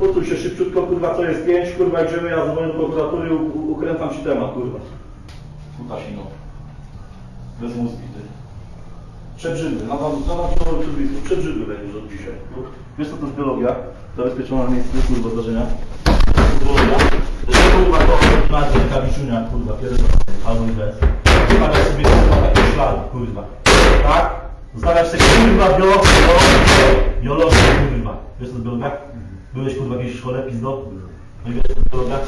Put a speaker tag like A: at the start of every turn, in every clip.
A: Uczuj się szybciutko, kurwa, co jest pięć, kurwa, idziemy, ja dzwonię do prokuratury, u- ukręcam ci temat, kurwa. Kutasino. Bez mózgi, ty. Przebrzydy, nadam, nadam ci nowe przezwisko. Przebrzydy będziesz od dzisiaj. Wiesz co to jest biologia? Zabezpieczona miejsce, kurwa, zdarzenia. Biologia. Że kurwa to nazwę kabiczunia, kurwa, pierwszy albo i bez. Zostawiasz sobie kurwa takie ślady, kurwa. Tak? Zostawiasz sobie kurwa biologię, biologię, kurwa. Wiesz co to jest biologia? Byłeś kurwa w jakiejś szkole, pizdo? No i wiesz biologia?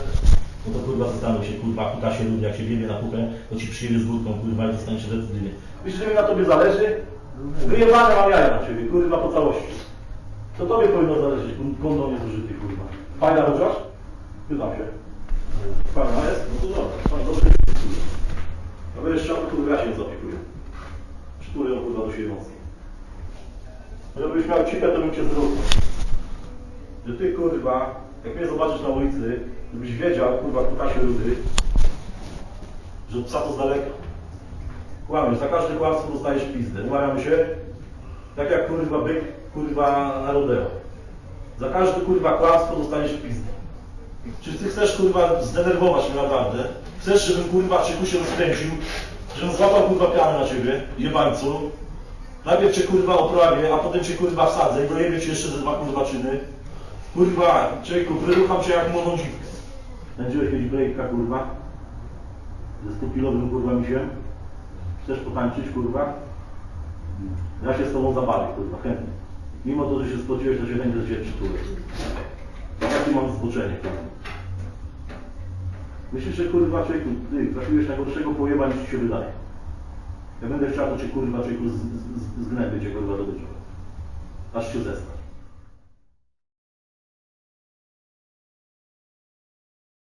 A: No to kurwa zastanów się, kurwa, kuta się ludzie, jak się wiebie na puchę, to ci przyjedzie z wódką, kurwa, i zostaniesz decyzyjny. Myślisz, że mi na tobie zależy? Wyjebane mam jaja na ciebie, kurwa, po całości. To tobie powinno zależeć, kondom jest użyty, kurwa. Fajna chociaż? Pytam się. Fajna jest? No to dobra, fajna, dobrze jest, kurwa. No będziesz chciał, kurwa, się nie zaopiekuję. Przytulę ją, kurwa, do siebie mocno. Żebyś miał cipę, to bym cię zwrócił. Że ty, kurwa, jak mnie zobaczysz na ulicy, żebyś wiedział, kurwa, kutasie rudy, że psa to z daleka. Kłamiesz, za każde kłamstwo dostajesz pizdę. Umawiamy się, tak jak kurwa byk, kurwa na rodeo. Za każde kurwa kłamstwo dostaniesz pizdę. Czy ty chcesz kurwa zdenerwować mnie naprawdę? Chcesz, żebym kurwa czyku się rozkręcił, żebym złapał kurwa pianę na ciebie, jebańcu. Najpierw cię kurwa oprawię, a potem cię kurwa wsadzę i dojebię cię jeszcze ze dwa kurwa czyny. Kurwa, człowieku, wyrucham cię jak młodą dziwkę. Będziesz mieć breaka kurwa? Ze stupilowym kurwa misiem? Chcesz potańczyć kurwa? Ja się z tobą zabawię, kurwa, chętnie. Mimo to, że się spociłeś, to się będzie do ciebie przytulę. Jakie mam zboczenie, kurwa. Myślisz, że kurwa, człowieku, ty trafiłeś na gorszego pojeba niż ci się wydaje. Ja będę chciał, to cię kurwa, człowieku, z, z, z kurwa do. Aż się zestra.